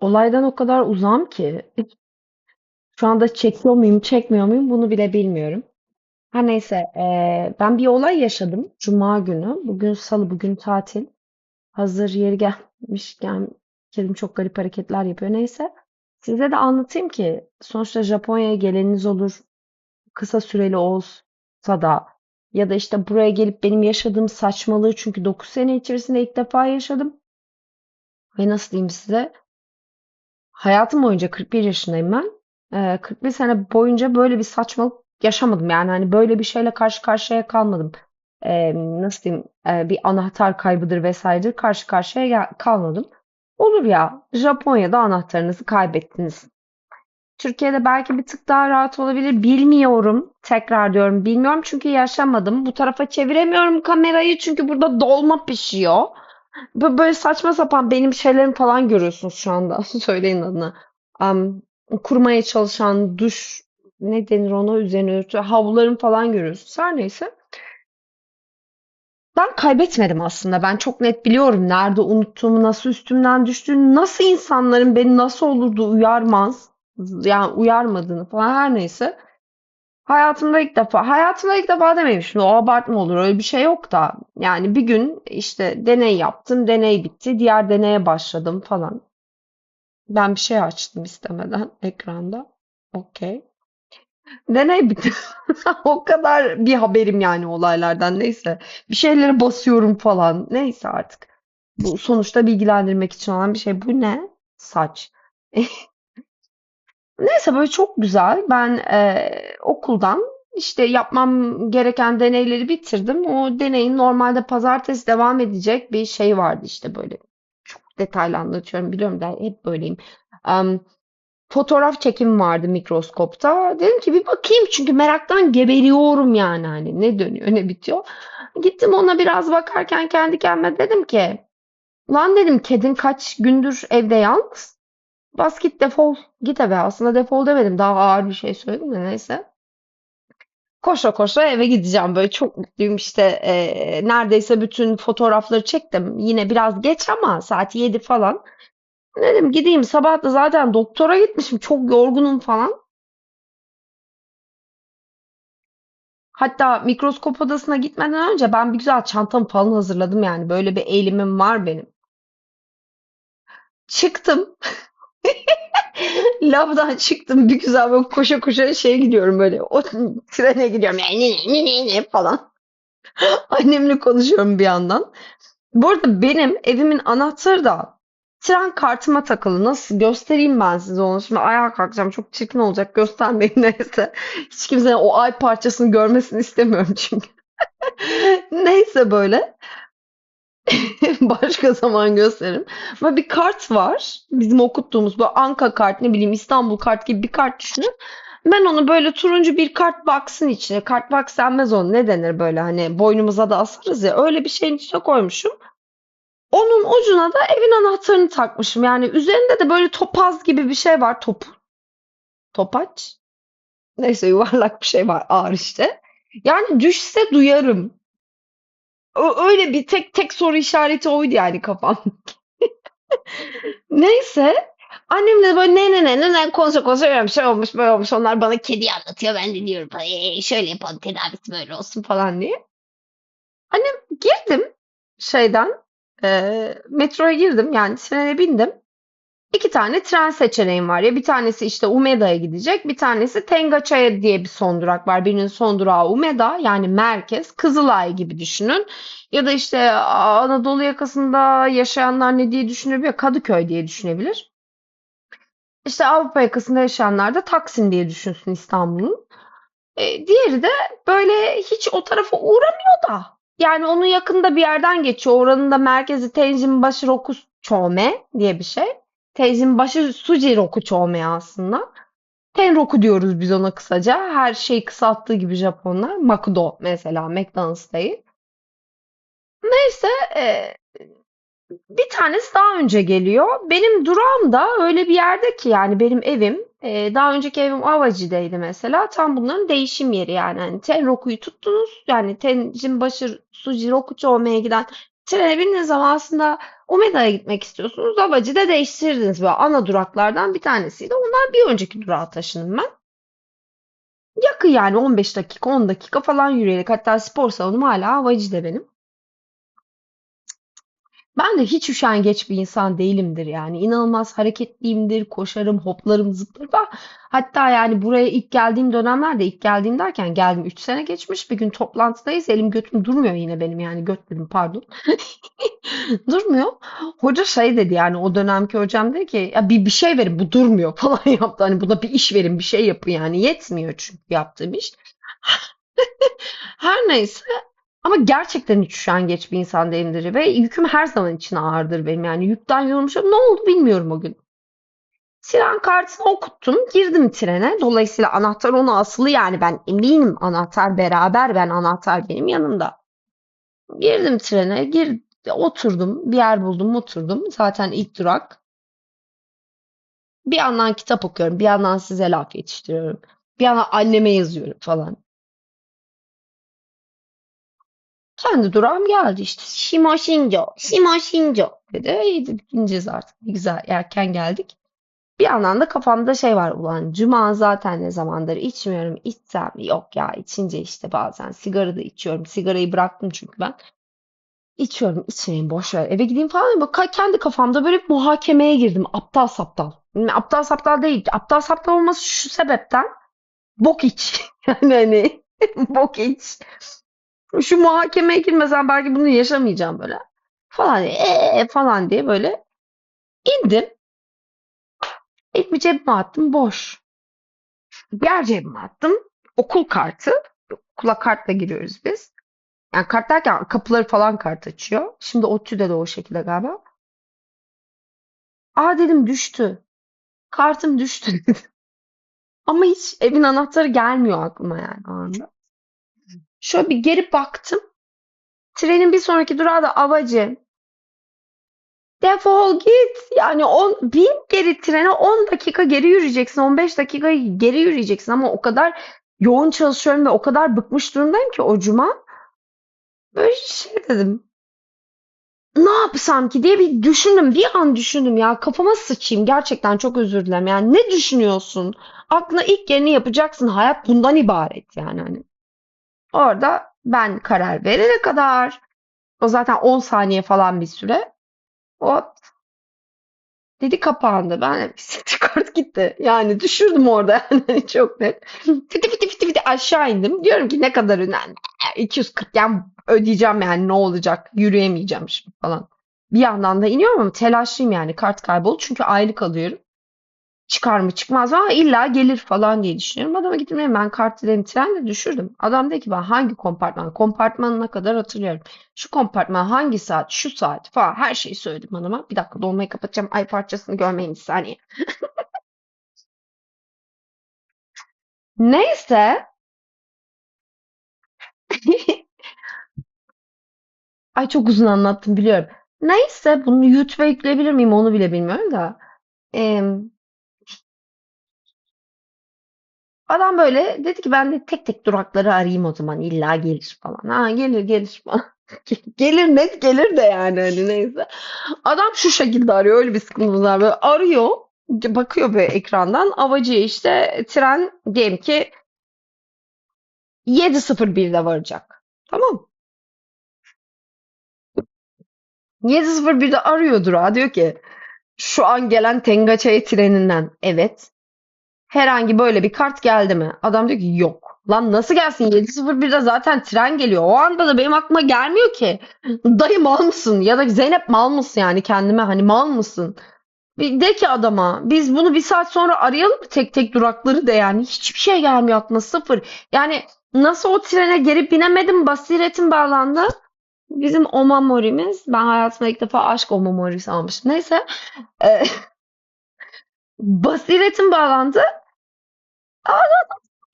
Olaydan o kadar uzağım ki şu anda çekiyor muyum, çekmiyor muyum bunu bile bilmiyorum. Her neyse, eee, ben bir olay yaşadım Cuma günü. Bugün Salı, bugün tatil. Hazır yeri gelmişken kedim çok garip hareketler yapıyor. Neyse, size de anlatayım ki sonuçta Japonya'ya geleniniz olur, kısa süreli olsa da ya da işte buraya gelip benim yaşadığım saçmalığı çünkü 9 sene içerisinde ilk defa yaşadım. Ve nasıl diyeyim size? Hayatım boyunca 41 yaşındayım ben. Ee, 41 sene boyunca böyle bir saçmalık yaşamadım. Yani hani böyle bir şeyle karşı karşıya kalmadım. Ee, nasıl diyeyim? Ee, bir anahtar kaybıdır vesairedir. Karşı karşıya kalmadım. Olur ya, Japonya'da anahtarınızı kaybettiniz. Türkiye'de belki bir tık daha rahat olabilir. Bilmiyorum. Tekrar diyorum. Bilmiyorum çünkü yaşamadım. Bu tarafa çeviremiyorum kamerayı çünkü burada dolma pişiyor. Bö- Böyle saçma sapan benim şeylerimi falan görüyorsunuz şu anda. Söyleyin adını. Am, kurmaya çalışan duş ne denir ona üzerine örtü havlularını falan görüyorsunuz. Her neyse. Ben kaybetmedim aslında. Ben çok net biliyorum nerede unuttuğumu, nasıl üstümden düştüğünü, nasıl insanların beni nasıl olurdu uyarmaz. Yani uyarmadığını falan her neyse. Hayatımda ilk defa, hayatımda ilk defa demeyeyim şimdi o abartma olur öyle bir şey yok da. Yani bir gün işte deney yaptım, deney bitti, diğer deneye başladım falan. Ben bir şey açtım istemeden ekranda. Okey. Deney bitti. O kadar bir haberim yani olaylardan neyse. Bir şeylere basıyorum falan. Neyse artık. Bu sonuçta bilgilendirmek için olan bir şey. Bu ne? Saç. Neyse böyle çok güzel. Ben eee, okuldan işte yapmam gereken deneyleri bitirdim. O deneyin normalde pazartesi devam edecek bir şey vardı işte böyle. Çok detaylı anlatıyorum biliyorum da hep böyleyim. Am, fotoğraf çekimi vardı mikroskopta. Dedim ki bir bakayım çünkü meraktan geberiyorum yani hani ne dönüyor ne bitiyor. Gittim ona biraz bakarken kendi kendime dedim ki lan dedim kedin kaç gündür evde yalnız. Bas git defol. Git eve. Aslında defol demedim. Daha ağır bir şey söyledim de neyse. Koşa koşa eve gideceğim. Böyle çok mutluyum işte. eee, neredeyse bütün fotoğrafları çektim. Yine biraz geç ama saat 7 falan. Dedim gideyim. Sabah da zaten doktora gitmişim. Çok yorgunum falan. Hatta mikroskop odasına gitmeden önce ben bir güzel çantamı falan hazırladım yani. Böyle bir eğilimim var benim. Çıktım. Lavdan çıktım. Bir güzel böyle koşa koşa şeye gidiyorum böyle. O trene gidiyorum. Yani ne ne ne falan. Annemle konuşuyorum bir yandan. Bu arada benim evimin anahtarı da tren kartıma takılı. Nasıl göstereyim ben size onu. Şimdi ayağa kalkacağım. Çok çirkin olacak. Göstermeyin neyse. Hiç kimsenin o ay parçasını görmesini istemiyorum çünkü. Neyse böyle. Başka zaman gösteririm. Böyle bir kart var. Bizim okuttuğumuz bu Anka kart ne bileyim İstanbul kart gibi bir kart düşünün. Ben onu böyle turuncu bir kart box'ın içine, kart box denmez onu ne denir böyle hani boynumuza da asarız ya öyle bir şeyin içine koymuşum. Onun ucuna da evin anahtarını takmışım. Yani üzerinde de böyle topaz gibi bir şey var. Top, topaç. Neyse yuvarlak bir şey var ağır işte. Yani düşse duyarım. Öyle bir tek tek soru işareti oydu yani kafam. Neyse. Annem de böyle ne ne ne ne ne konuşa konuşa öyle şey olmuş böyle olmuş. Onlar bana kedi anlatıyor. Ben de diyorum "Ee, şöyle yapalım tedavisi böyle olsun falan diye. Annem girdim şeyden eee, metroya girdim yani trene bindim. İki tane tren seçeneğim var ya bir tanesi işte Umeda'ya gidecek bir tanesi Tengaçaya diye bir son durak var. Birinin son durağı Umeda yani merkez Kızılay gibi düşünün. Ya da işte Anadolu yakasında yaşayanlar ne diye düşünebilir? Kadıköy diye düşünebilir. İşte Avrupa yakasında yaşayanlar da Taksim diye düşünsün İstanbul'un. E, diğeri de böyle hiç o tarafa uğramıyor da. Yani onun yakında bir yerden geçiyor. Oranın da merkezi Tenzin-başı Rokuchome diye bir şey. Tenzin-başı Suji Rokuchome aslında. Tenroku diyoruz biz ona kısaca. Her şeyi kısalttığı gibi Japonlar. Makudo mesela McDonald's değil. Neyse e, bir tanesi daha önce geliyor. Benim durağım da öyle bir yerde ki yani benim evim e, daha önceki evim Avaci'deydi mesela. Tam bunların değişim yeri yani. Hani Tenroku'yu tuttunuz yani Tenjinbaşı Sujiroku olmaya giden trene bindiğiniz zaman aslında Umeda'ya gitmek istiyorsunuz. Havacıda değiştirirdiniz böyle ana duraklardan bir tanesiydi. Ondan bir önceki durağa taşındım ben. Yakın yani 15 dakika 10 dakika falan yürüyerek. Hatta spor salonum hala Havacı'da benim. Ben de hiç üşengeç bir insan değilimdir yani. İnanılmaz hareketliyimdir, koşarım, hoplarım, zıplarım. Hatta yani buraya ilk geldiğim dönemlerde, ilk geldiğim derken geldim 3 sene geçmiş. Bir gün toplantıdayız. Elim götüm durmuyor yine benim yani göt dedim pardon. Durmuyor. Hoca şey dedi yani o dönemki hocam dedi ki ya bir, bir şey verin bu durmuyor falan yaptı. Hani buna bir iş verin bir şey yapın yani yetmiyor çünkü yaptığım iş. Her neyse ama gerçekten hiç üşengeç bir insan değilimdir ve yüküm her zaman için ağırdır benim. Yani yükten yorulmuşum. Ne oldu bilmiyorum o gün. Tren kartını okuttum. Girdim trene. Dolayısıyla anahtar ona asılı yani ben eminim anahtar beraber ben anahtar benim yanımda. Girdim trene. Gir, oturdum. Bir yer buldum oturdum. Zaten ilk durak. Bir yandan kitap okuyorum. Bir yandan size laf yetiştiriyorum. Bir yandan anneme yazıyorum falan. Kendi durağım geldi işte. Shimo Shinjo, Shimo Shinjo dedi. İneceğiz artık. Güzel erken geldik. Bir yandan da kafamda şey var ulan cuma zaten ne zamandır içmiyorum. İçsem? Yok ya içince işte bazen sigara da içiyorum. Sigarayı bıraktım çünkü ben. İçiyorum içmeyin boş ver eve gideyim falan. Bak kendi kafamda böyle muhakemeye girdim. Aptal saptal. Aptal saptal değil. Aptal saptal olması şu sebepten. Bok iç. Yani hani bok iç. Şu muhakemeye girmesem belki bunu yaşamayacağım böyle. Falan "Ee?" falan diye böyle indim. İlk bir cebime attım boş. Diğer cebime attım. Okul kartı. Okula kartla giriyoruz biz. Yani kart derken kapıları falan kart açıyor. Şimdi ODTÜ'de de o şekilde galiba. Aa dedim düştü. Kartım düştü dedim. Ama hiç evin anahtarı gelmiyor aklıma yani o anda. Şöyle bir geri baktım. Trenin bir sonraki durağı da Avacı. Defol git. Yani on, bin geri trene 10 dakika geri yürüyeceksin. 15 dakika geri yürüyeceksin. Ama o kadar yoğun çalışıyorum ve o kadar bıkmış durumdayım ki o cuma. Böyle şey dedim. Ne yapsam ki diye bir düşündüm. Bir an düşündüm ya. Kafama sıçayım. Gerçekten çok özür dilerim. Yani ne düşünüyorsun? Aklına ilk geleni yapacaksın. Hayat bundan ibaret yani hani. Orada ben karar verene kadar o zaten 10 saniye falan bir süre. O dedi kapandı. Ben kart gitti. Yani düşürdüm orada yani çok net. Fiti fiti fiti fiti aşağı indim. Diyorum ki ne kadar önemli. 240 yani ödeyeceğim yani ne olacak? Yürüyemeyeceğim şimdi falan. Bir yandan da iniyorum ama telaşlıyım yani kart kayboldu. Çünkü aylık alıyorum. Çıkar mı çıkmaz mı? Ama illa gelir falan diye düşünüyorum. Adama gittim dedim ben dedim trenle düşürdüm. Adam dedi ki ben hangi kompartman? Kompartmanına kadar hatırlıyorum. Şu kompartman hangi saat? Şu saat falan her şeyi söyledim adama. Bir dakika dolmayı kapatacağım. Ay parçasını görmeyin bir saniye. Neyse. Ay çok uzun anlattım biliyorum. Neyse bunu YouTube'a yükleyebilir miyim onu bile bilmiyorum da. Em, Adam böyle dedi ki ben de tek tek durakları arayayım o zaman illa gelir falan. Ha gelir gelir falan. Gelir net gelir de yani hani neyse. Adam şu şekilde arıyor öyle bir sıkıntımız var böyle arıyor bakıyor böyle ekrandan Avacı'ya işte tren diyelim ki 7.01'de varacak. Tamam. 7.01'de arıyor durağı diyor ki şu an gelen Tengaçay treninden evet Herhangi böyle bir kart geldi mi? Adam diyor ki yok. Lan nasıl gelsin? 7.01'de zaten tren geliyor. O anda da benim aklıma gelmiyor ki. Dayı mal mısın? Ya da Zeynep mal mısın yani kendime hani mal mısın? De ki adama biz bunu bir saat sonra arayalım mı tek tek durakları da yani hiçbir şey gelmiyor aklıma sıfır. Yani nasıl o trene geri binemedim basiretim bağlandı. Bizim Omamori'miz ben hayatımda ilk defa aşk Omamori'si almıştım. Neyse. E, basiretim bağlandı.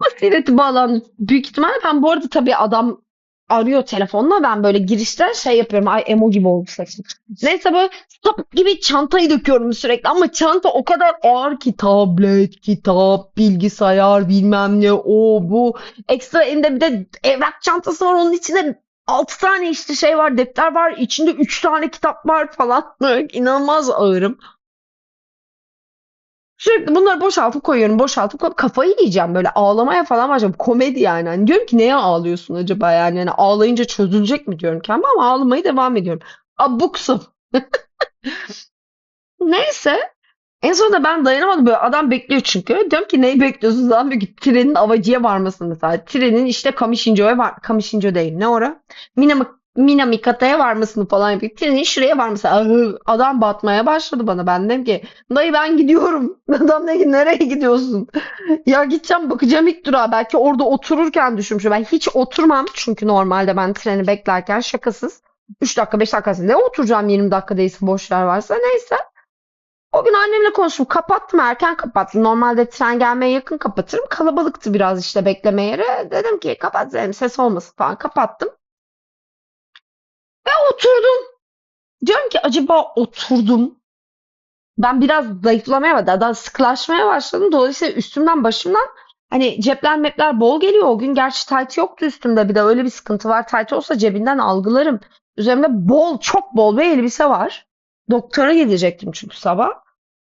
Basireti bağlandı büyük ihtimalle. Ben bu arada tabii adam arıyor telefonla. Ben böyle girişten şey yapıyorum. Ay emo gibi oldu saçım. Neyse böyle sapık gibi çantayı döküyorum sürekli. Ama çanta o kadar ağır ki tablet, kitap, bilgisayar bilmem ne o bu. Ekstra elimde bir de evrak çantası var. Onun içinde 6 tane işte şey var, defter var, içinde 3 tane kitap var falan. İnanılmaz ağırım. Sürekli bunları boşaltıp koyuyorum, boşaltıp koyuyorum. Kafayı yiyeceğim böyle ağlamaya falan başlıyorum. Komedi yani. Hani diyorum ki neye ağlıyorsun acaba yani? Hani ağlayınca çözülecek mi diyorum kendime ama ağlamaya devam ediyorum. Abuk sabuk. Neyse. En sonunda ben dayanamadım. Böyle adam bekliyor çünkü. Diyorum ki neyi bekliyorsunuz abi? Diyor ki trenin Avacı'ya varmasını mesela. Trenin işte Kamışinco'ya var. Kamışinco değil. Ne ora? Minami, Minamikata'ya varmasını falan yapıyor. Trenin şuraya varması. Adam batmaya başladı bana. Ben dedim ki dayı ben gidiyorum. Adam dedi ki nereye gidiyorsun? Ya gideceğim bakacağım ilk durağa. Belki orada otururken düşünmüşüm. Ben hiç oturmam. Çünkü normalde ben treni beklerken şakasız. 3 dakika 5 dakika ne oturacağım 20 dakika değilse boşlar varsa neyse. O gün annemle konuştum. Kapattım erken kapattım. Normalde tren gelmeye yakın kapatırım. Kalabalıktı biraz işte bekleme yeri. Dedim ki kapat dedim ses olmasın falan. Kapattım. Ve oturdum. Diyorum ki acaba oturdum. Ben biraz zayıflamaya. Daha sıkılaşmaya başladım. Dolayısıyla üstümden başımdan hani cepler mepler bol geliyor. O gün gerçi tayt yoktu üstümde. Bir de öyle bir sıkıntı var. Tayt olsa cebinden algılarım. Üzerimde bol çok bol bir elbise var. Doktora gidecektim çünkü sabah.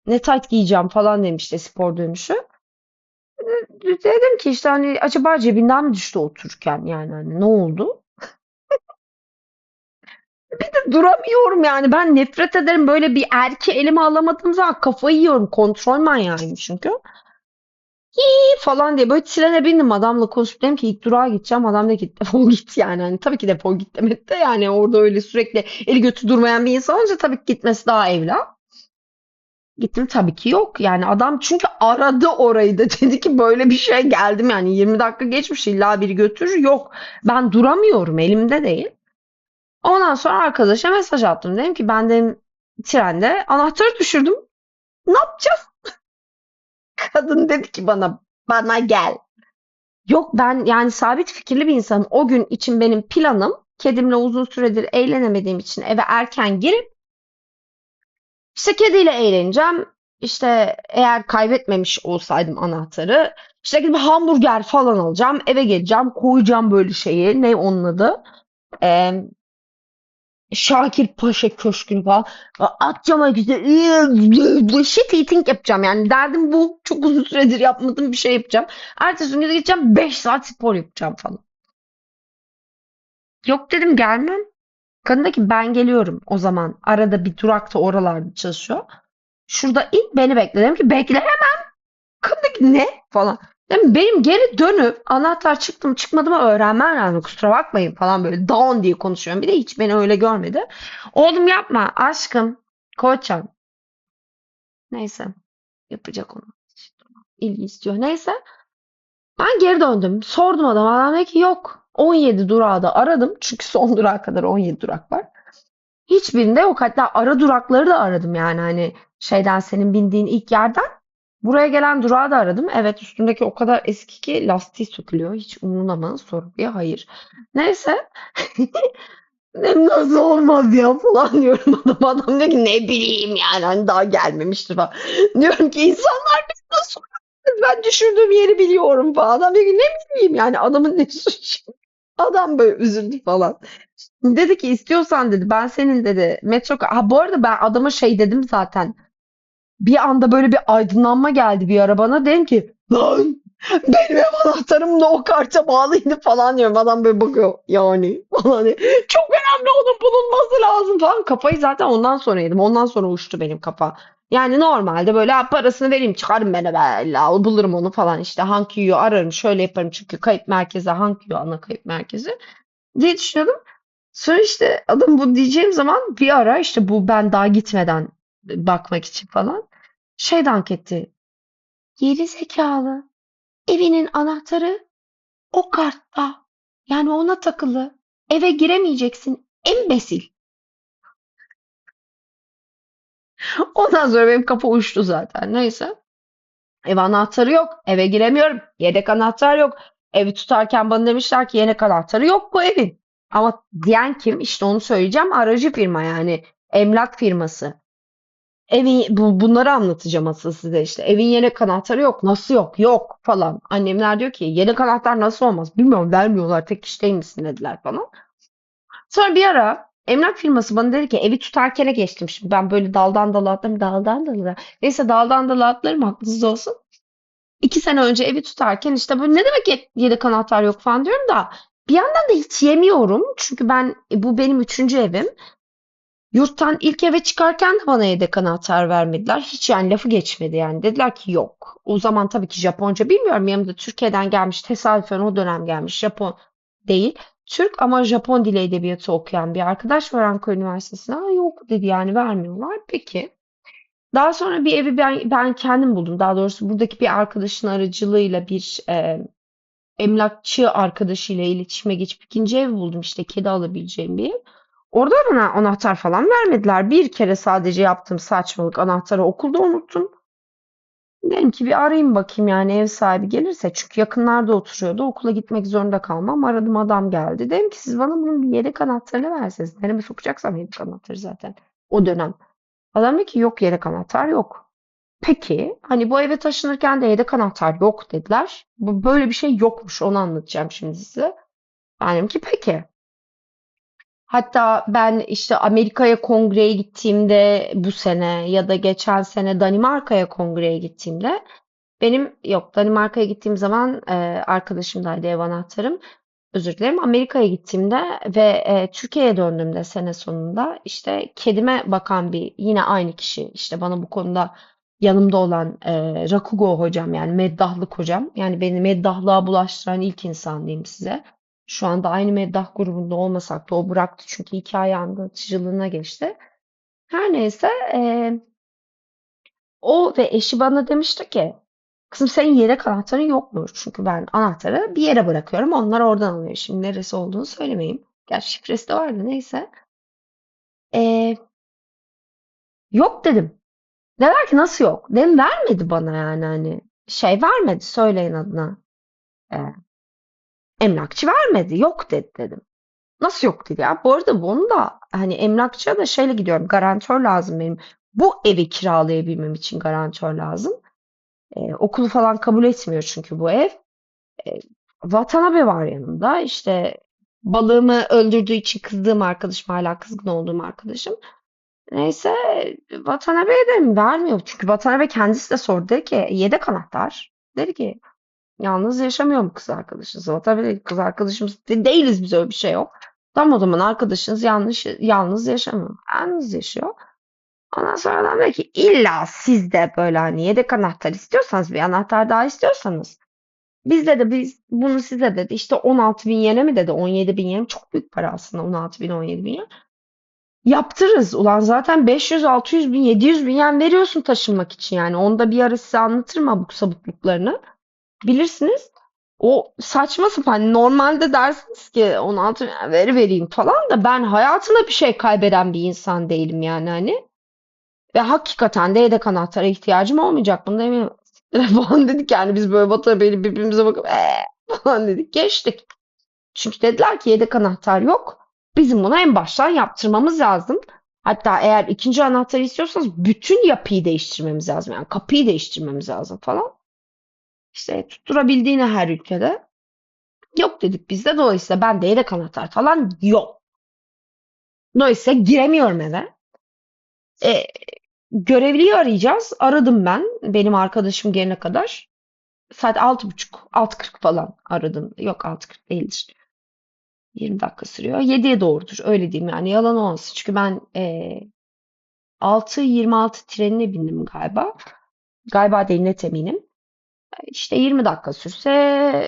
Ne tayt giyeceğim falan demişti spor dönüşü. Dedim ki işte hani acaba cebinden mi düştü otururken yani hani ne oldu? Bir de duramıyorum yani ben nefret ederim böyle bir erke elime alamadığım zaman kafayı yiyorum. Kontrol manyağıyım çünkü. İyi falan diye böyle trene bindim adamla konuşup dedim ki ilk durağa gideceğim. Adam dedi ki defol git yani. Hani tabii ki defol git demedi de yani orada öyle sürekli eli götü durmayan bir insan olunca tabii ki gitmesi daha evla. Gittim tabii ki yok. Yani adam çünkü aradı orayı da dedi ki böyle bir şey geldim yani 20 dakika geçmiş illa biri götürür. Yok ben duramıyorum elimde değil. Ondan sonra arkadaşa mesaj attım. Dedim ki ben dedim trende anahtarı düşürdüm. Ne yapacağız? Kadın dedi ki bana bana gel. Yok ben yani sabit fikirli bir insanım. O gün için benim planım kedimle uzun süredir eğlenemediğim için eve erken girip işte kediyle eğleneceğim. İşte eğer kaybetmemiş olsaydım anahtarı işte gidip hamburger falan alacağım. Eve geleceğim koyacağım böyle şeyi. Ne onun adı? Ee, Şakir Paşa Köşkü'nü falan. Atacağım işte shit eating yapacağım yani. Derdim bu. Çok uzun süredir yapmadığım bir şey yapacağım. Ertesi gün de gideceğim 5 saat spor yapacağım falan. Yok dedim gelmem. Kadın ki ben geliyorum o zaman. Arada bir durakta oralarda çalışıyor. Şurada in beni bekle. Dedim ki bekle hemen. Kadın ki ne falan. Dedim benim geri dönüp anahtar çıktı mı çıkmadı mı öğrenmem lazım. Kusura bakmayın falan böyle down diye konuşuyorum. Bir de hiç beni öyle görmedi. Oğlum yapma aşkım. Koçam. Neyse. Yapacak onu. İlgi istiyor. Neyse. Ben geri döndüm. Sordum adama. Adam dedi ki yok. 17 durağı da aradım. Çünkü son durağa kadar 17 durak var. Hiçbirinde yok. Hatta ara durakları da aradım yani hani şeyden senin bindiğin ilk yerden. Buraya gelen durağı da aradım. Evet üstündeki o kadar eski ki lastiği sökülüyor. Hiç? Soru diye hayır. Neyse. Nasıl olmaz ya falan diyorum adam. Adam diyor ki ne bileyim yani hani daha gelmemiştir falan. Diyorum ki insanlar biz nasıl? Ben düşürdüğüm yeri biliyorum falan. Adam diyor ki ne bileyim yani adamın ne suçu? Adam böyle üzüldü falan. Dedi ki istiyorsan dedi ben senin dedi metro ha bu arada ben adama şey dedim zaten. Bir anda böyle bir aydınlanma geldi bir ara bana. Dedim ki lan benim ev anahtarım da o karta bağlıydı falan diyorum. Adam böyle bakıyor yani falan. Çok önemli onun bulunması lazım falan. Kafayı zaten ondan sonra yedim. Ondan sonra uçtu benim kafa. Yani normalde böyle "Ha, parasını vereyim çıkarım ben evvela bulurum onu falan işte Hankyu ararım şöyle yaparım çünkü kayıp merkezi Hankyu ana kayıp merkezi diye düşünüyordum. Sonra işte adam bu diyeceğim zaman bir ara işte bu ben daha gitmeden bakmak için falan şey dank etti. Geri zekalı. Evinin anahtarı o kartta. Yani ona takılı. Eve giremeyeceksin. Embesil. Ondan sonra benim kafa uçtu zaten. Neyse. Ev anahtarı yok. Eve giremiyorum. Yedek anahtar yok. Evi tutarken bana demişler ki yedek anahtarı yok bu evin. Ama diyen kim? İşte onu söyleyeceğim. Aracı firma yani. Emlak firması. Evin bu, bunları anlatacağım asıl size işte. Evin yedek anahtarı yok. Nasıl yok? Yok falan. Annemler diyor ki yedek anahtar nasıl olmaz? Bilmiyorum vermiyorlar. Tek kişi misin dediler falan. Sonra bir ara emlak firması bana dedi ki evi tutarkene geçtim. Şimdi ben böyle daldan dala atlarım, daldan dala. Neyse daldan dala atlarım haklısız olsun. İki sene önce evi tutarken işte böyle ne demek ye- yedek anahtar yok falan diyorum da bir yandan da hiç yemiyorum. Çünkü ben e, bu benim üçüncü evim. Yurttan ilk eve çıkarken de bana yedek anahtar vermediler. Hiç yani lafı geçmedi yani. Dediler ki yok. O zaman tabii ki Japonca bilmiyorum. Yanımda Türkiye'den gelmiş, tesadüfen o dönem gelmiş Japon değil. Türk ama Japon dili edebiyatı okuyan bir arkadaş var Ankara Üniversitesi'nde. Aa, yok dedi yani vermiyorlar. Peki. Daha sonra bir evi ben, ben kendim buldum. Daha doğrusu buradaki bir arkadaşın aracılığıyla bir e, emlakçı arkadaşıyla iletişime geçip ikinci ev buldum işte kedi alabileceğim bir ev. Orada bana anahtar falan vermediler. Bir kere sadece yaptığım saçmalık anahtarı okulda unuttum. Dedim ki bir arayayım bakayım yani ev sahibi gelirse. Çünkü yakınlarda oturuyordu. Okula gitmek zorunda kalmam. Aradım adam geldi. Dedim ki siz bana bunun yedek anahtarını verseniz. Nereme sokacaksam yedek anahtarı zaten. O dönem. Adam dedi ki yok yedek anahtar yok. Peki hani bu eve taşınırken de yedek anahtar yok dediler. Böyle bir şey yokmuş onu anlatacağım şimdi size. Ben dedim ki peki. Hatta ben işte Amerika'ya kongreye gittiğimde bu sene ya da geçen sene Danimarka'ya kongreye gittiğimde benim yok Danimarka'ya gittiğim zaman e, arkadaşımdaydı ev anahtarım. Özür dilerim. Amerika'ya gittiğimde ve e, Türkiye'ye döndüğümde sene sonunda işte kedime bakan bir yine aynı kişi işte bana bu konuda yanımda olan e, Rakugo hocam yani meddahlık hocam yani beni meddahlığa bulaştıran ilk insan diyeyim size. Şu anda aynı meddah grubunda olmasak da o bıraktı çünkü hikaye anlatıcılığına geçti. Her neyse e, o ve eşi bana demişti ki kızım senin yedek anahtarın yok mu? Çünkü ben anahtarı bir yere bırakıyorum onlar oradan alıyor. Şimdi neresi olduğunu söylemeyeyim. Gerçi şifresi de vardı neyse. E, yok dedim. Dediler ki nasıl yok? Dedim vermedi bana yani hani şey vermedi söyleyin adına. E, emlakçı vermedi yok dedi dedim. Nasıl yok dedi ya. Bu arada bunu da hani emlakçıya da şeyle gidiyorum. Garantör lazım benim. Bu evi kiralayabilmem için garantör lazım. Ee, okulu falan kabul etmiyor çünkü bu ev. Ee, Watanabe var yanımda. İşte balığımı öldürdüğü için kızdığım arkadaşım hala kızgın olduğum arkadaşım. Neyse Watanabe'ye de vermiyor. Çünkü Watanabe kendisi de sordu. Dedi ki yedek anahtar. Dedi ki Yalnız yaşamıyor mu kız arkadaşınız? O tabii kız arkadaşımız de- değiliz biz öyle bir şey yok. Tam o zaman arkadaşınız yanlış yalnız yaşamıyor. Yalnız yaşıyor. Ondan sonra adam dedi ki illa siz de böyle hani yedek anahtar istiyorsanız bir anahtar daha istiyorsanız bizde de biz bunu size dedi işte 16 bin yene mi dedi 17 bin yen çok büyük para aslında 16 bin 17 bin yen. Yaptırırız. Ulan zaten 500, 600 bin, 700 bin yen veriyorsun taşınmak için yani. Onda bir ara size anlatırım abuk sabukluklarını. Bilirsiniz. O saçma sapan. Normalde dersiniz ki 16 bin veri vereyim falan da ben hayatımda bir şey kaybeden bir insan değilim yani hani. Ve hakikaten de yedek anahtara ihtiyacım olmayacak. Bunda eminim. falan dedik yani biz böyle Batı Bey'le birbirimize bakıp ee falan dedik. Geçtik. Çünkü dediler ki yedek anahtar yok. Bizim bunu en baştan yaptırmamız lazım. Hatta eğer ikinci anahtarı istiyorsanız bütün yapıyı değiştirmemiz lazım. Yani kapıyı değiştirmemiz lazım falan. İşte tutturabildiğini her ülkede. Yok dedik biz de. Dolayısıyla bende yedek anahtar falan yok. Dolayısıyla giremiyorum eve. E, görevliyi arayacağız. Aradım ben. Benim arkadaşım gelene kadar. Saat altı buçuk, altı kırk falan aradım. Yok altı kırk değildir. 20 dakika sürüyor. 7'ye doğrudur. Öyle diyeyim yani. Yalan olmasın. Çünkü ben e, 6.26 trenine bindim galiba. Galiba değil net eminim. İşte 20 dakika sürse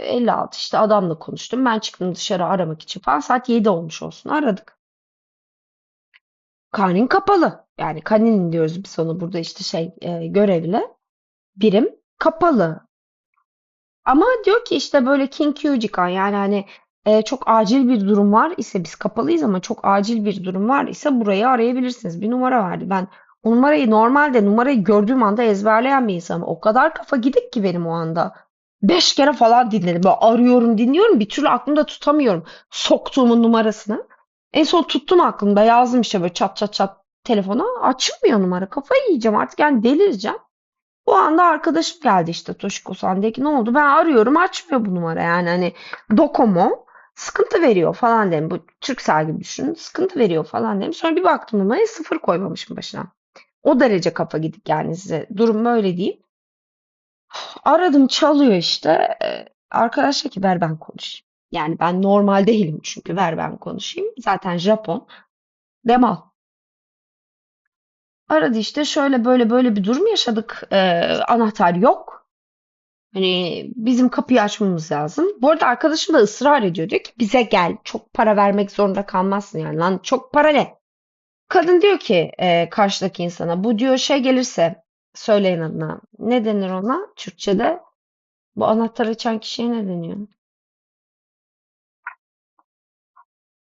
56 işte adamla konuştum. Ben çıktım dışarı aramak için falan. Saat 7 olmuş olsun. Aradık. Karnin kapalı. Yani kanin diyoruz biz ona burada işte şey e, görevli. Birim kapalı. Ama diyor ki işte böyle Kinkyujikan yani hani e, çok acil bir durum var ise biz kapalıyız ama çok acil bir durum var ise burayı arayabilirsiniz. Bir numara verdi. Ben numarayı normalde numarayı gördüğüm anda ezberleyen bir insanım. O kadar kafa gidik ki benim o anda. Beş kere falan dinledim. Böyle arıyorum dinliyorum bir türlü aklımda tutamıyorum soktuğumun numarasını. En son tuttum aklımda yazdım işte böyle çat çat çat telefona. Açılmıyor numara. Kafayı yiyeceğim artık yani delireceğim. Bu anda arkadaşım geldi işte Toşiko San dedi ki ne oldu? Ben arıyorum açmıyor bu numara yani hani Dokomo Sıkıntı veriyor falan dedim. Bu Turkcell gibi düşünün. Sıkıntı veriyor falan dedim. Sonra bir baktım numaraya sıfır koymamışım başına. O derece kafa gidik yani size. Durum böyle değil. Aradım çalıyor işte. Arkadaş ki ver ben konuşayım. Yani ben normal değilim çünkü ver ben konuşayım. Zaten Japon. Demal. Aradı işte şöyle böyle böyle bir durum yaşadık. Ee, anahtar yok. Hani bizim kapıyı açmamız lazım. Bu arada arkadaşım da ısrar ediyor. Diyor ki bize gel. Çok para vermek zorunda kalmazsın yani. Lan çok para ne? Kadın diyor ki e, karşıdaki insana bu diyor şey gelirse söyleyin adına. Ne denir ona Türkçe'de? Bu anahtar açan kişiye ne deniyor?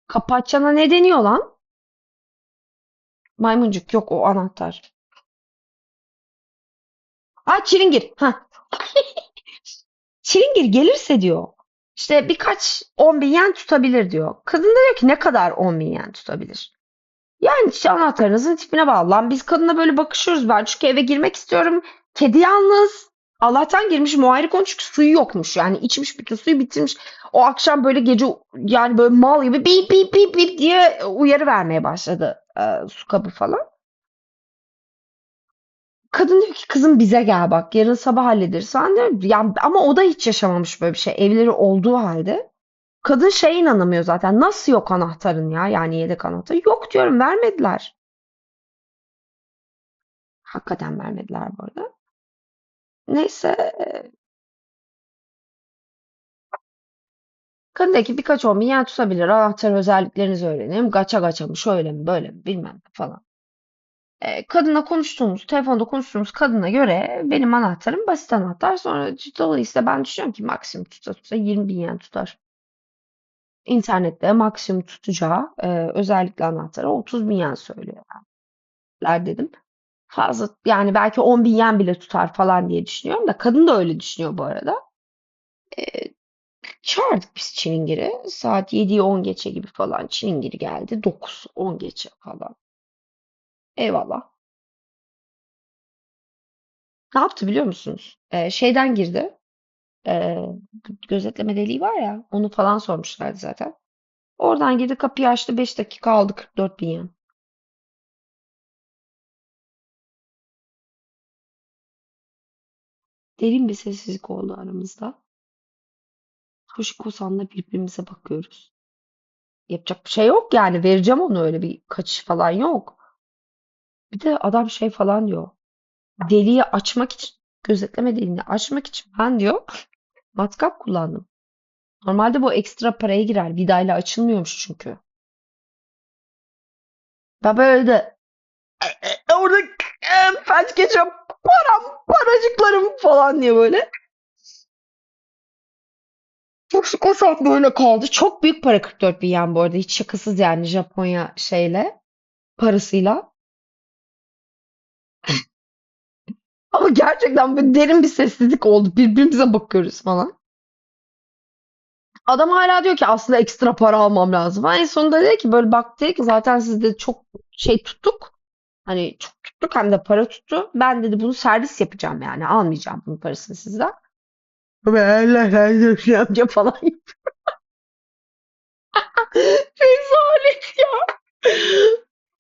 Kapı ne deniyor lan? Maymuncuk yok o anahtar. Ha çilingir. Ha. Çilingir gelirse diyor. İşte birkaç 10 bin yen tutabilir diyor. Kadın da diyor ki ne kadar 10 bin yen tutabilir? Yani işte anahtarınızın tipine bağlı. Lan biz kadına böyle bakışıyoruz. Ben çünkü eve girmek istiyorum. Kedi yalnız. Allah'tan girmiş ayrı konu çünkü suyu yokmuş. Yani içmiş bütün suyu bitirmiş. O akşam böyle gece yani böyle mal gibi bip bip bip bip diye uyarı vermeye başladı e, su kabı falan. Kadın diyor ki kızım bize gel bak yarın sabah hallederiz falan diyor. Yani, ama o da hiç yaşamamış böyle bir şey. Evleri olduğu halde. Kadın şey inanamıyor zaten. Nasıl yok anahtarın ya? Yani yedek anahtarı. Yok diyorum vermediler. Hakikaten vermediler bu arada. Neyse. e, Kadın dedi ki birkaç on bin yen tutabilir. Anahtar özelliklerinizi öğrenelim. Gaça gaça mı şöyle mi böyle mi bilmem falan. E, kadınla konuştuğumuz, telefonda konuştuğumuz kadına göre benim anahtarım basit anahtar. Sonra dolayısıyla ben düşünüyorum ki maksimum tuta tuta 20 bin yen tutar. İnternette maksimum tutacağı e, özellikle anahtarı 30 bin yen söylüyorlar dedim. Fazla yani belki 10 bin yen bile tutar falan diye düşünüyorum da kadın da öyle düşünüyor bu arada. E, çağırdık biz Çilingir'i. Saat 7'yi 10 geçe gibi falan Çilingir geldi. 9, 10 geçe falan. Eyvallah. Ne yaptı biliyor musunuz? E, şeyden girdi. E, gözetleme deliği var ya onu falan sormuşlardı zaten. Oradan girdi kapıyı açtı 5 dakika aldı 44 bin yen. Derin bir sessizlik oldu aramızda. Toshiko-san'la birbirimize bakıyoruz. Yapacak bir şey yok yani. Vereceğim onu öyle bir kaçış falan yok. Bir de adam şey falan diyor. Deliği açmak için, gözetleme deliğini açmak için ben diyor matkap kullandım. Normalde bu ekstra paraya girer. Vidayla açılmıyormuş çünkü. Ben böyle de "E, e, orada e, felç geçiyorum. Param, paracıklarım falan diye böyle. O saat böyle kaldı. Çok büyük para 44 bin yen bu arada. Hiç şakasız yani Japonya şeyle parasıyla. Ama gerçekten böyle derin bir sessizlik oldu. Birbirimize bakıyoruz falan. Adam hala diyor ki aslında ekstra para almam lazım. En sonunda dedi ki böyle bak dedi ki zaten siz de çok şey tuttuk. Hani çok tuttuk hem de para tuttu. Ben dedi bunu servis yapacağım yani. Almayacağım bunun parasını sizden. Allah razı olsun amca falan ya.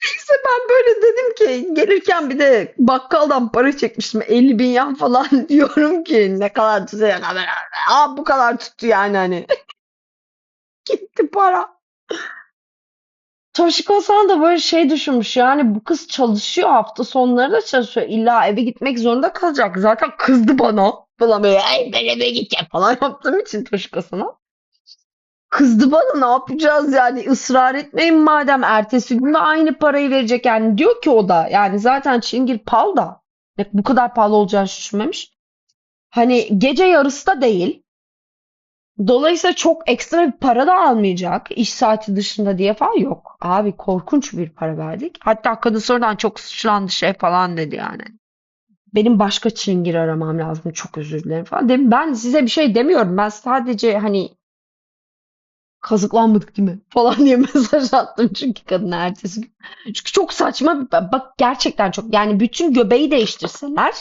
Neyse ben böyle dedim ki gelirken bir de bakkaldan para çekmiştim 50 bin yan falan diyorum ki ne kadar tutuyor kamera. Aa bu kadar tuttu yani hani. Gitti para. Toshiko san da böyle şey düşünmüş yani bu kız çalışıyor hafta sonları da çalışıyor. İlla eve gitmek zorunda kalacak. Zaten kızdı bana. Falan böyle ay ben eve gideceğim falan yaptığım için Toshiko sana. Kızdı bana ne yapacağız yani ısrar etmeyin madem ertesi gün de aynı parayı verecek yani diyor ki o da yani zaten Çingil pal da bu kadar pahalı olacağını düşünmemiş. Hani gece yarısı da değil. Dolayısıyla çok ekstra bir para da almayacak iş saati dışında diye falan yok. Abi korkunç bir para verdik. Hatta kadın sonradan çok suçlandı şey falan dedi yani. Benim başka çilingir aramam lazım çok özür dilerim falan. Dedim ben size bir şey demiyorum. Ben sadece hani kazıklanmadık değil mi? Falan diye mesaj attım çünkü kadına ertesi gün. Çünkü çok saçma. Bak gerçekten çok. Yani bütün göbeği değiştirseler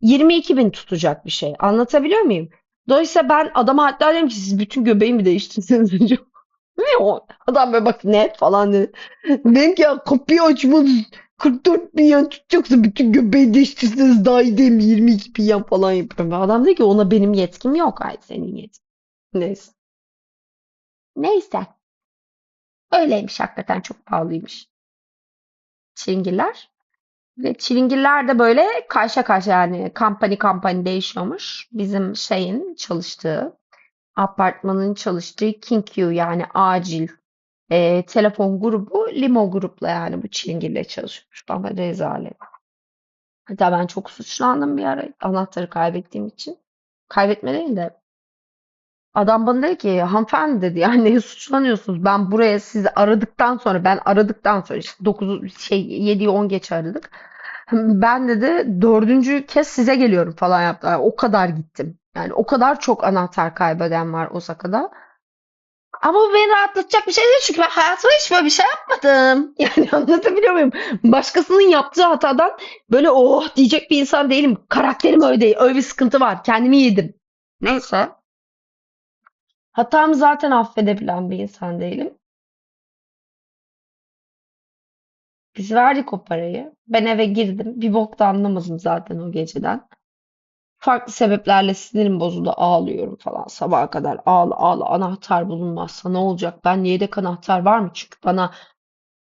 22 bin tutacak bir şey. Anlatabiliyor muyum? Dolayısıyla ben adama hatta dedim ki siz bütün göbeği mi değiştirseniz acaba? Adam böyle bak ne falan dedi. Dedim ki ya kapıyı açmadın. 44 bin yan tutacaksın. Bütün göbeği değiştirseniz daha iyi değil mi? 22 bin yan falan yapıyorum. Adam dedi ki ona benim yetkim yok. Ay senin yetkin. Neyse. Neyse. Öyleymiş hakikaten çok pahalıymış. Çilingirler. Ve çilingirler de böyle karşı karşı yani company company değişiyormuş. Bizim şeyin çalıştığı, apartmanın çalıştığı King Q yani acil e, telefon grubu Limo grupla yani bu çilingirle çalışıyormuş. Ama rezalet. Hatta ben çok suçlandım bir ara anahtarı kaybettiğim için. Kaybetme değil de adam bana dedi ki hanımefendi dedi yani neye suçlanıyorsunuz? Ben buraya sizi aradıktan sonra ben aradıktan sonra işte 9 şey 7'yi 10 geç aradık. Ben dedi dördüncü kez size geliyorum falan yaptı. Yani o kadar gittim. Yani o kadar çok anahtar kaybeden var Osaka'da. Ama bu beni rahatlatacak bir şey değil çünkü ben hayatımda hiç böyle bir şey yapmadım. Yani anlatabiliyor muyum? Başkasının yaptığı hatadan böyle oh diyecek bir insan değilim. Karakterim öyle değil. Öyle bir sıkıntı var. Kendimi yedim. Neyse. Hatamı zaten affedebilen bir insan değilim. Biz verdik o parayı. Ben eve girdim. Bir bok da anlamadım zaten o geceden. Farklı sebeplerle sinirim bozuldu. Ağlıyorum falan sabaha kadar. Ağla ağla anahtar bulunmazsa ne olacak? Ben yedek anahtar var mı? Çünkü bana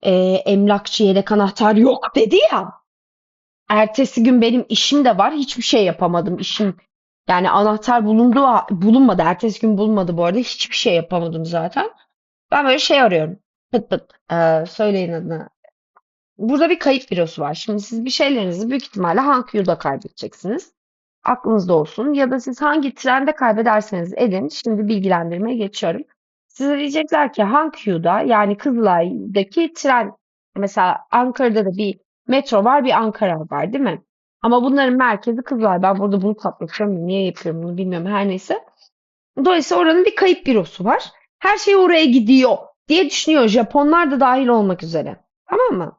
e, emlakçı yedek anahtar yok dedi ya. Ertesi gün benim işim de var. Hiçbir şey yapamadım. İşim yani anahtar bulundu bulunmadı. Ertesi gün bulunmadı bu arada. Hiçbir şey yapamadım zaten. Ben böyle şey arıyorum. Pıt pıt. Ee, söyleyin adını. Burada bir kayıp bürosu var. Şimdi siz bir şeylerinizi büyük ihtimalle Hankyor'da kaybedeceksiniz. Aklınızda olsun. Ya da siz hangi trende kaybederseniz edin. Şimdi bilgilendirmeye geçiyorum. Size diyecekler ki Hankyor'da yani Kızılay'daki tren mesela Ankara'da da bir metro var bir Ankara var değil mi? Ama bunların merkezi Kızılay. Ben burada bunu patlatıyorum. Niye yapıyorum bunu bilmiyorum. Her neyse. Dolayısıyla oranın bir kayıp bürosu var. Her şey oraya gidiyor diye düşünüyor. Japonlar da dahil olmak üzere. Tamam mı?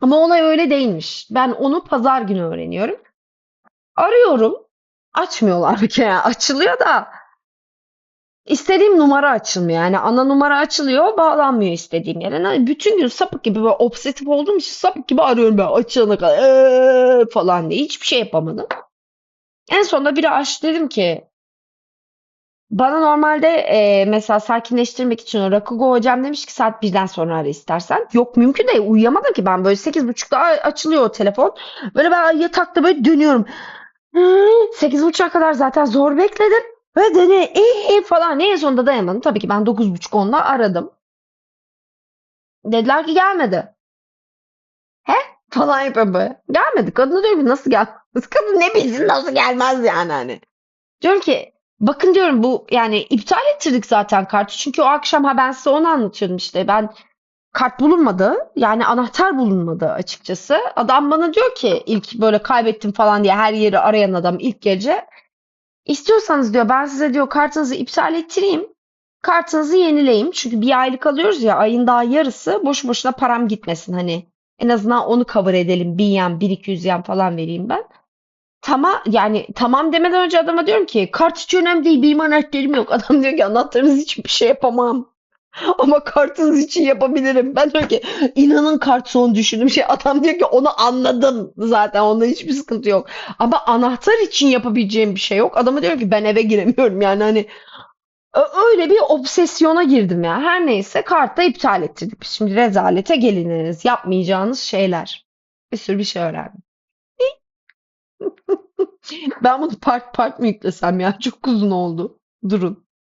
Ama olay öyle değilmiş. Ben onu pazar günü öğreniyorum. Arıyorum. Açmıyorlar bir kere. Açılıyor da istediğim numara açılmıyor. Yani ana numara açılıyor, bağlanmıyor istediğim yere. Yani bütün gün sapık gibi böyle obsesif olduğum için sapık gibi arıyorum ben açılana kadar "Eee" falan diye. Hiçbir şey yapamadım. En sonunda biri açtı dedim ki bana normalde e, mesela sakinleştirmek için o Rakugo hocam demiş ki saat birden sonra ara istersen. Yok mümkün değil. Uyuyamadım ki ben böyle sekiz buçukta açılıyor o telefon. Böyle ben yatakta böyle dönüyorum. Sekiz buçuğa kadar zaten zor bekledim. Ve dene ee falan en sonunda dayanamadım. Tabii ki ben dokuz buçuk onda aradım. Dediler ki gelmedi. He? Falan yapıyor böyle. Gelmedi. Kadın diyor ki nasıl gelmez? Kadın ne bilsin nasıl gelmez yani hani. Diyorum ki bakın diyorum bu yani iptal ettirdik zaten kartı. Çünkü o akşam ha ben size onu anlatıyordum işte. Ben kart bulunmadı. Yani anahtar bulunmadı açıkçası. Adam bana diyor ki ilk böyle kaybettim falan diye her yeri arayan adam ilk gece. İstiyorsanız diyor ben size diyor kartınızı iptal ettireyim. Kartınızı yenileyim. Çünkü bir aylık alıyoruz ya ayın daha yarısı boş boşuna param gitmesin hani. En azından onu cover edelim. 1000 yen, 1200 yen falan vereyim ben. Tamam yani tamam demeden önce adama diyorum ki kart hiç önemli değil benim anahtarım yok. Adam diyor ki anahtarınız için bir şey yapamam. Ama kartınız için yapabilirim. Ben diyorum ki inanın kart son düşündüğüm şey. Adam diyor ki onu anladım zaten. Onda hiçbir sıkıntı yok. Ama anahtar için yapabileceğim bir şey yok. Adama diyorum ki ben eve giremiyorum. Yani hani öyle bir obsesyona girdim ya. Her neyse kartta iptal ettirdik. Şimdi rezalete geliniriz. Yapmayacağınız şeyler. Bir sürü bir şey öğrendim. Ben bunu part part mı yüklesem ya? Çok uzun oldu. Durun.